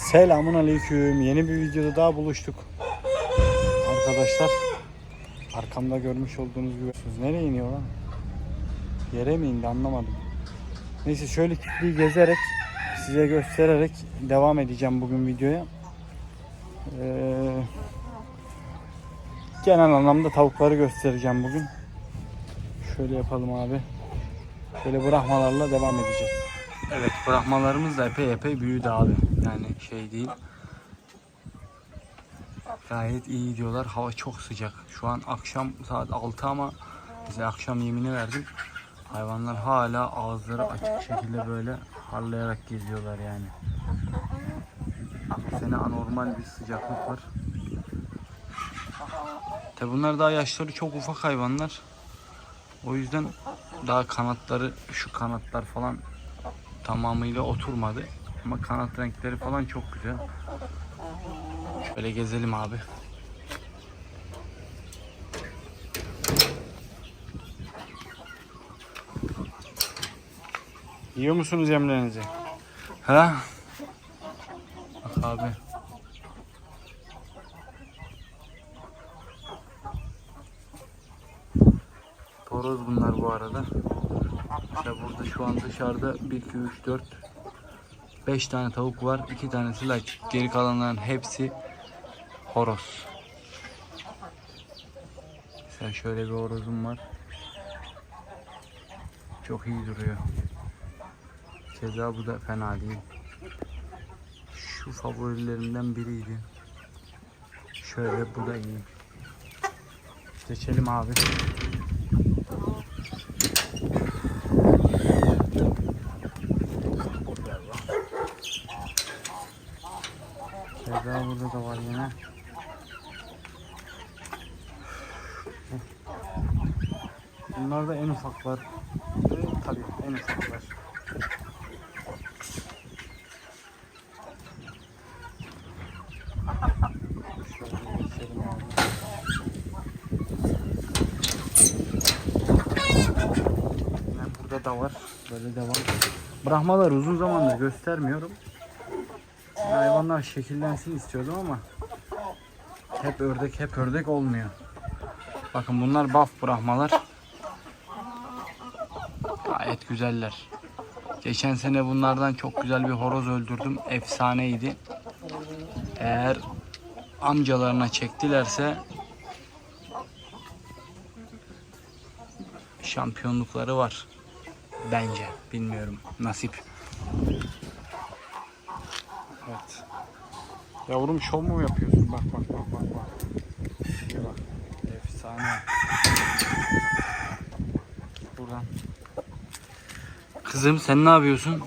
Selamun aleyküm. Yeni bir videoda daha buluştuk. Arkadaşlar arkamda görmüş olduğunuz gibi nereye iniyor lan? Yere mi indi anlamadım. Neyse şöyle çiftliği gezerek size göstererek devam edeceğim bugün videoya. Ee, genel anlamda tavukları göstereceğim bugün. Şöyle yapalım abi. Şöyle bırakmalarla devam edeceğiz. Evet bırakmalarımız da epey epey büyüdü abi. Yani şey değil. Gayet iyi diyorlar. Hava çok sıcak. Şu an akşam saat 6 ama bize akşam yemini verdim. Hayvanlar hala ağızları açık şekilde böyle harlayarak geziyorlar yani. Bu sene anormal bir sıcaklık var. Tabi bunlar daha yaşları çok ufak hayvanlar. O yüzden daha kanatları şu kanatlar falan tamamıyla oturmadı. Ama kanat renkleri falan çok güzel. Şöyle gezelim abi. Yiyor musunuz yemlerinizi? Ha? Bak abi. Horoz bunlar bu arada. İşte burada şu an dışarıda 1, 2, 3, 4, 5 tane tavuk var. 2 tanesi laç. Geri kalanların hepsi horoz. Mesela şöyle bir horozum var. Çok iyi duruyor. Keza bu da fena değil. Şu favorilerimden biriydi. Şöyle bu da iyi. Seçelim abi. Keza burada da var yine. Bunlar da en ufaklar. Tabii en ufaklar. Burada da var. Böyle devam. Brahmalar uzun zamandır göstermiyorum. Hayvanlar şekillensin istiyordum ama hep ördek hep ördek olmuyor. Bakın bunlar baf brahmalar. Gayet güzeller. Geçen sene bunlardan çok güzel bir horoz öldürdüm. Efsaneydi. Eğer amcalarına çektilerse şampiyonlukları var. Bence. Bilmiyorum. Nasip. Evet. Yavrum şov mu yapıyorsun? Bak bak bak bak bak. Şuraya bak. Efsane. Buradan. Kızım sen ne yapıyorsun?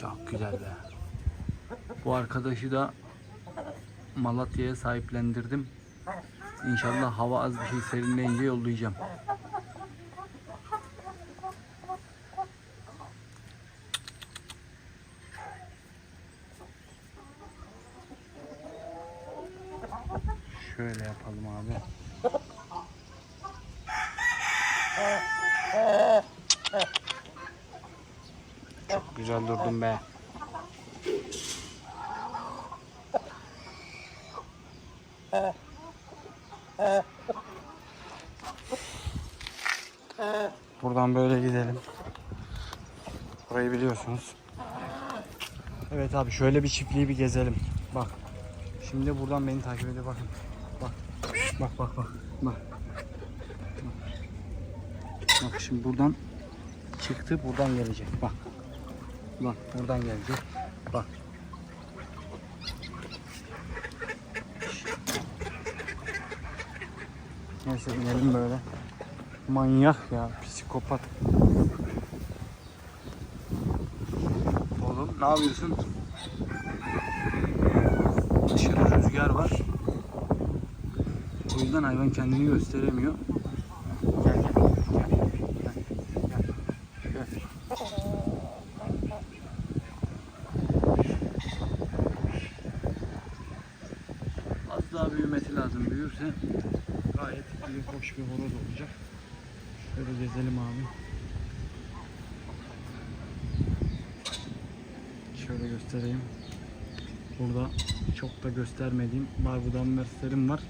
Çok güzel be. Bu arkadaşı da Malatya'ya sahiplendirdim. İnşallah hava az bir şey serinleyince yollayacağım. Şöyle yapalım abi. Çok güzel durdun be. Buradan böyle gidelim. Burayı biliyorsunuz. Evet abi şöyle bir çiftliği bir gezelim. Bak. Şimdi buradan beni takip ediyor bakın. Bak. Bak bak bak. Bak. Bak şimdi buradan çıktı buradan gelecek. Bak. Bak buradan gelecek. Bak. Neyse inelim böyle. Manyak ya, psikopat. Oğlum ne yapıyorsun? Aşırı rüzgar var. O yüzden hayvan kendini gösteremiyor. görürsen gayet iyi, hoş bir horoz olacak. Şöyle gezelim abi. Şöyle göstereyim. Burada çok da göstermediğim barbudan verslerim var.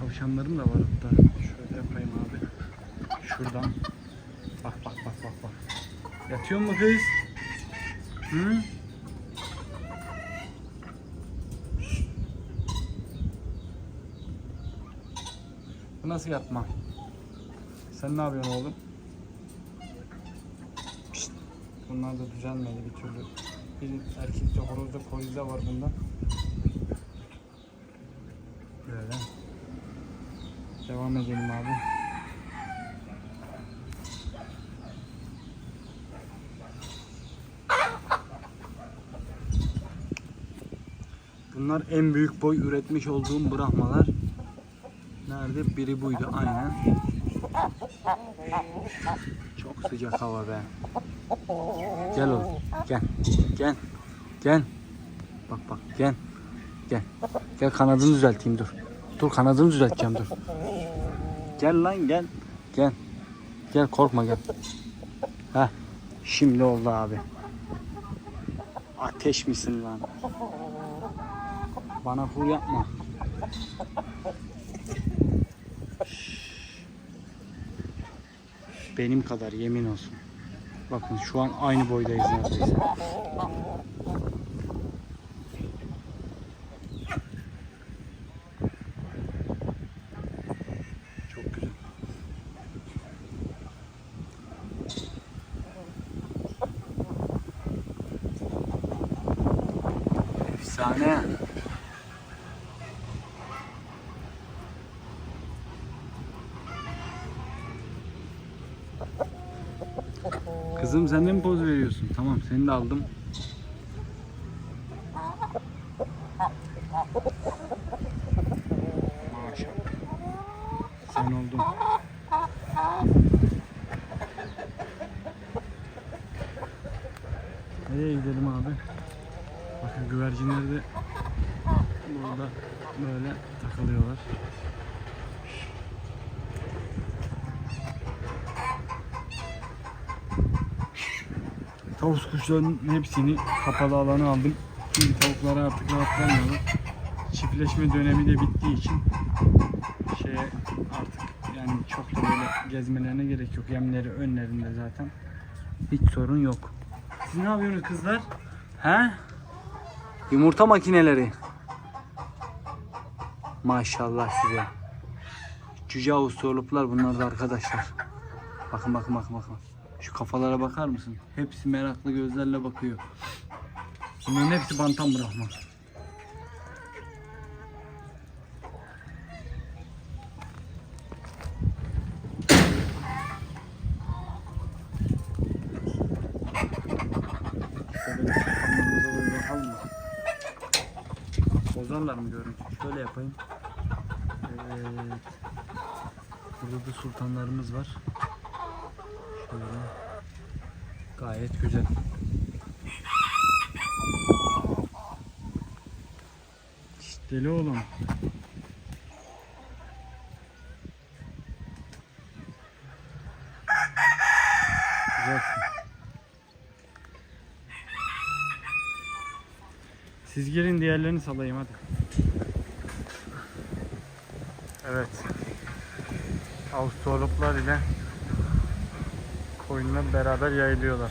Tavşanlarım da var hatta. Şöyle yapayım abi. Şuradan. Bak bak bak bak bak. Yatıyor mu kız? Hı? Nasıl yatma? Sen ne yapıyorsun oğlum? Pişt. Bunlar da düzelmedi bir türlü. Bir erkekte horozda koyuzda var bundan. Böyle. Devam edelim abi. Bunlar en büyük boy üretmiş olduğum Brahmalar. Nerede? Biri buydu aynen. Çok sıcak hava be. Gel oğlum. Gel. Gel. Gel. Bak bak gel. Gel. Gel kanadını düzelteyim dur. Dur kanadını düzelteceğim dur. Gel lan gel. Gel. Gel korkma gel. Heh. Şimdi oldu abi. Ateş misin lan? Bana hur yapma. Benim kadar yemin olsun. Bakın şu an aynı boydayız neredeyse. Çok güzel. Efsane. Kızım sen de mi poz veriyorsun? Tamam seni de aldım. Maşallah. Sen oldun. Nereye gidelim abi? Bakın güvercinler de burada böyle takılıyorlar. Tavus kuşlarının hepsini kapalı alana aldım. Çünkü tavuklara artık rahat vermiyorlar. Çiftleşme dönemi de bittiği için şeye artık yani çok da böyle gezmelerine gerek yok. Yemleri önlerinde zaten. Hiç sorun yok. Siz ne yapıyorsunuz kızlar? He? Yumurta makineleri. Maşallah size. Cüce Avustraloplar bunlar da arkadaşlar. Bakın bakın bakın bakın. Şu kafalara bakar mısın? Hepsi meraklı gözlerle bakıyor. Bunların hepsi bantam mı? Bozarlar mı görüntü? Şöyle yapayım. Evet. Burada da sultanlarımız var. Şöyle. Gayet güzel. Şşt, deli oğlum. Güzelsin. Siz girin diğerlerini salayım hadi. Evet. Avustraloplar ile koyunlar beraber yayılıyorlar.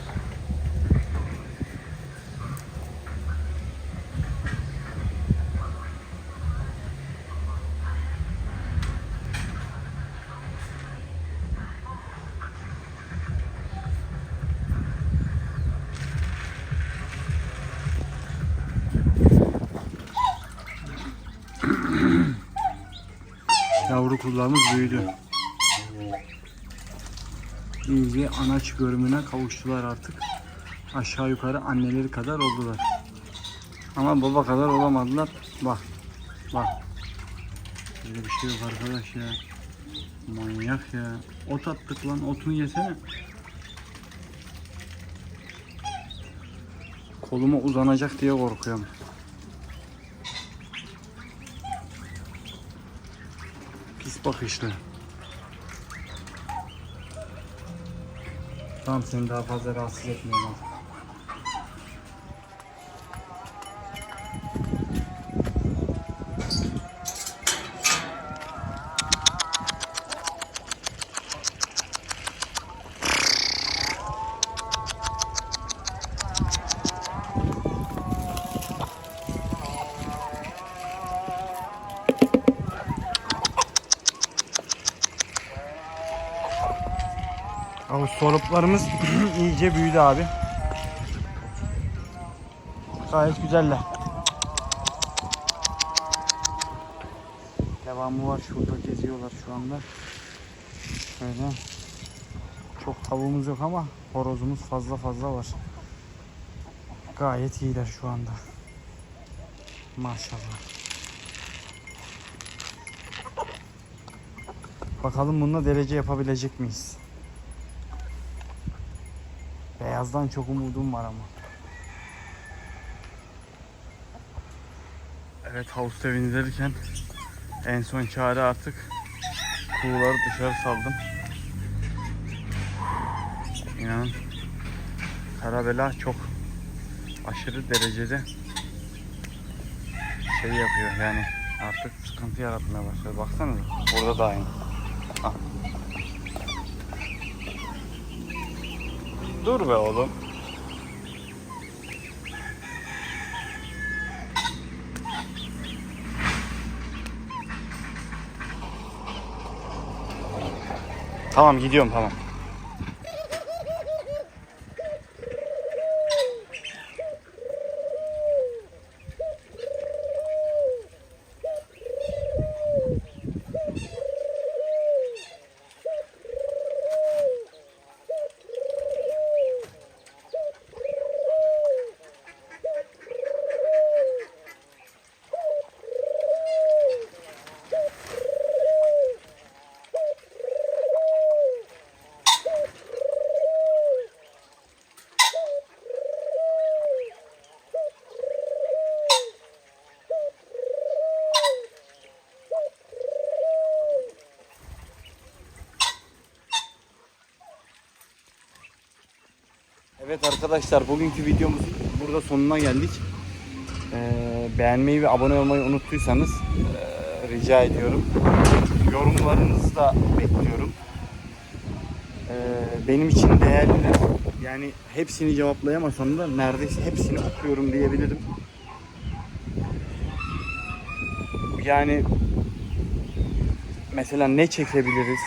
Yavru kullarımız büyüdü. İyice anaç görümüne kavuştular artık. Aşağı yukarı anneleri kadar oldular. Ama baba kadar olamadılar. Bak. Bak. Böyle bir şey yok arkadaş ya. Manyak ya. Ot attık lan. Otunu yesene. Koluma uzanacak diye korkuyorum. Pis bakışlı. Tamam seni daha fazla rahatsız etmiyorum artık. Soruplarımız iyice büyüdü abi. Gayet güzeller. Devamı var. Şurada geziyorlar şu anda. Şöyle. Çok tavuğumuz yok ama horozumuz fazla fazla var. Gayet iyiler şu anda. Maşallah. Bakalım bununla derece yapabilecek miyiz? Beyazdan çok umudum var ama. Evet havuz sevindirirken en son çare artık kuğuları dışarı saldım. İnanın Karabela çok aşırı derecede şey yapıyor yani artık sıkıntı yaratmaya başladı. Baksanıza burada da aynı. Ah. Dur be oğlum. Tamam gidiyorum tamam. Evet arkadaşlar bugünkü videomuz burada sonuna geldik. Ee, beğenmeyi ve abone olmayı unuttuysanız ee, rica ediyorum. Yorumlarınızı da bekliyorum. Ee, benim için değerliler. Yani hepsini cevaplayamasam da neredeyse hepsini okuyorum diyebilirim. Yani mesela ne çekebiliriz?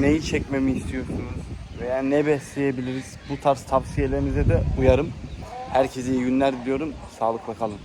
Neyi çekmemi istiyorsunuz? Veya ne besleyebiliriz? Bu tarz tavsiyelerinize de uyarım. Herkese iyi günler diliyorum. Sağlıkla kalın.